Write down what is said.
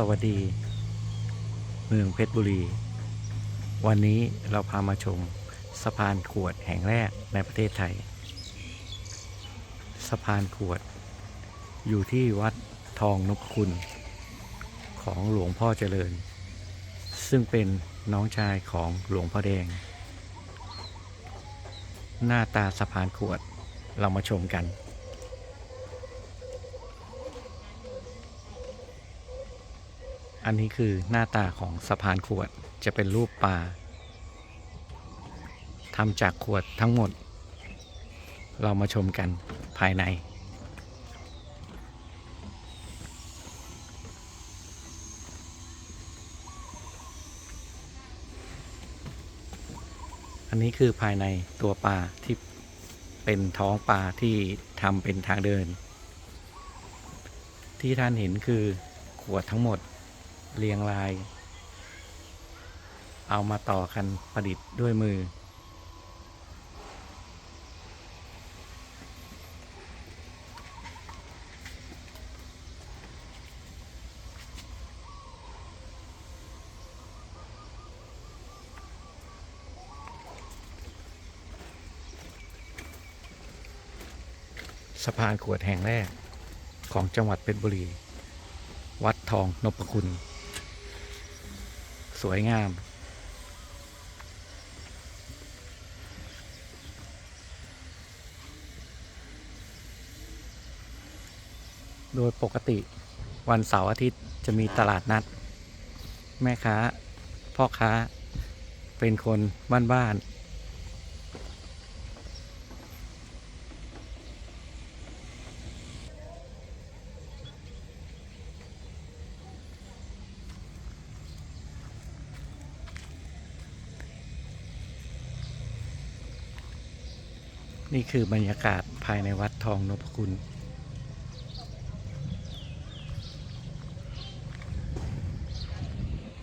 สวัสดี เมืองเพชรบุรี วันนี้เราพามาชมสะพานขวดแห่งแรกในประเทศไทย สะพานขวด อยู่ที่วัดทองนพคุณ ของหลวงพ่อเจริญ ซึ่งเป็นน้องชายของหลวงพ่อแดง หน้าตาสะพานขวดเรามาชมกัน อันนี้คือหน้าตาของสะพานขวดจะเป็นรูปปลาทำจากขวดทั้งหมด เรามาชมกันภายใน อันนี้คือภายในตัวปลาที่เป็นท้องปลาที่ทำเป็นทางเดิน ที่ท่านเห็นคือขวดทั้งหมด เรียงราย เอามาต่อกันประดิษฐ์ด้วยมือ สะพานขวดแห่งแรกของจังหวัดเพชรบุรี วัดทองนพคุณ สวยงาม โดยปกติวันเสาร์อาทิตย์จะมีตลาดนัด แม่ค้า พ่อค้า เป็นคนบ้านๆ นี่คือบรรยากาศภายในวัดทองนพคุณ